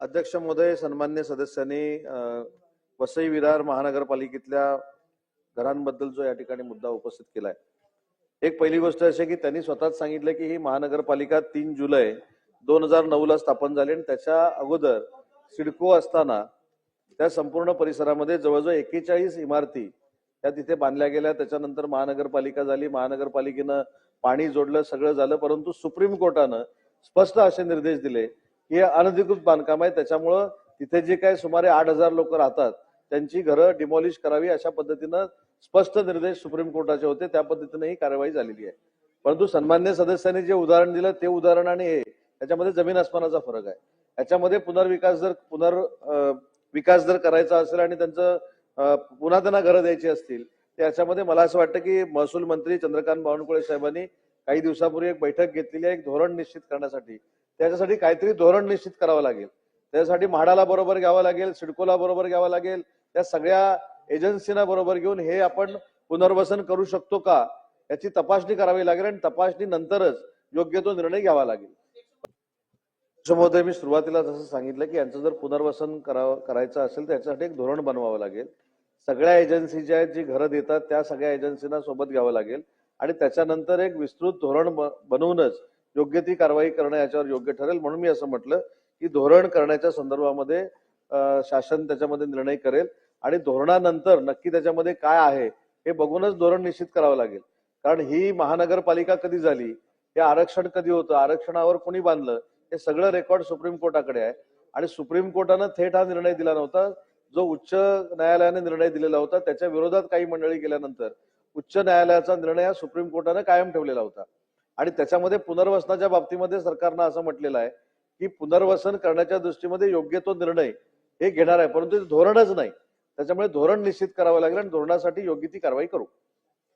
अध्यक्ष महोदय सन्मान्य सदस्यांनी वसई विरार महानगरपालिकेतल्या घरांबद्दल जो या ठिकाणी मुद्दा उपस्थित केलाय. एक पहिली गोष्ट अशी की त्यांनी स्वतःच सांगितलं की ही महानगरपालिका तीन जुलै दोन हजार नऊ ला स्थापन झाली आणि त्याच्या अगोदर सिडको असताना त्या संपूर्ण परिसरामध्ये जवळजवळ एकेचाळीस इमारती त्या तिथे बांधल्या गेल्या. त्याच्यानंतर महानगरपालिका झाली. महानगरपालिकेनं पाणी जोडलं सगळं झालं परंतु सुप्रीम कोर्टानं स्पष्ट असे निर्देश दिले हे अनधिकृत बांधकाम आहे. त्याच्यामुळं तिथे जे काही सुमारे आठ हजार लोक राहतात त्यांची घरं डिमॉलिश करावी अशा पद्धतीनं स्पष्ट निर्देश सुप्रीम कोर्टाचे होते. त्या पद्धतीने ही कारवाई झालेली आहे. परंतु सन्मान्य सदस्यांनी जे उदाहरण दिलं ते उदाहरण आणि हे त्याच्यामध्ये जमीन आसमानाचा फरक आहे. याच्यामध्ये पुनर्विकास जर पुनर् विकास जर करायचा असेल आणि त्यांचं पुन्हा त्यांना घरं द्यायची असतील तर याच्यामध्ये मला असं वाटतं की महसूल मंत्री चंद्रकांत बावनकुळे साहेबांनी काही दिवसापूर्वी एक बैठक घेतलेली आहे एक धोरण निश्चित करण्यासाठी. त्याच्यासाठी काहीतरी धोरण निश्चित करावं लागेल. त्याच्यासाठी म्हाडाला बरोबर घ्यावं लागेल सिडकोला बरोबर घ्यावं लागेल त्या सगळ्या एजन्सीना बरोबर घेऊन हे आपण पुनर्वसन करू शकतो का याची तपासणी करावी लागेल आणि तपासणी नंतरच योग्य तो निर्णय घ्यावा लागेल. महोदय मी सुरुवातीला जसं सांगितलं की यांचं जर पुनर्वसन करावं करायचं असेल तर याच्यासाठी एक धोरण बनवावं लागेल. सगळ्या एजन्सी ज्या आहेत जी घरं देतात त्या सगळ्या एजन्सीना सोबत घ्यावं लागेल. आणि त्याच्यानंतर एक विस्तृत धोरण बनवूनच योग्य ती कारवाई करणं याच्यावर योग्य ठरेल. म्हणून मी असं म्हटलं की धोरण करण्याच्या संदर्भामध्ये शासन त्याच्यामध्ये निर्णय करेल आणि धोरणानंतर नक्की त्याच्यामध्ये काय आहे हे बघूनच धोरण निश्चित करावं लागेल. कारण ही महानगरपालिका कधी झाली हे आरक्षण कधी होतं आरक्षणावर कोणी बांधलं हे सगळं रेकॉर्ड सुप्रीम कोर्टाकडे आहे. आणि सुप्रीम कोर्टानं थेट हा निर्णय दिला नव्हता. जो उच्च न्यायालयाने निर्णय दिलेला होता त्याच्या विरोधात काही मंडळी गेल्यानंतर उच्च न्यायालयाचा निर्णय हा सुप्रीम कोर्टानं कायम ठेवलेला होता. आणि त्याच्यामध्ये पुनर्वसनाच्या बाबतीमध्ये सरकारनं असं म्हटलेलं आहे की पुनर्वसन करण्याच्या दृष्टीमध्ये योग्य तो निर्णय हे घेणार आहे. परंतु ते धोरणच नाही. त्याच्यामुळे धोरण निश्चित करावं लागेल आणि धोरणासाठी योग्य ती कारवाई करू.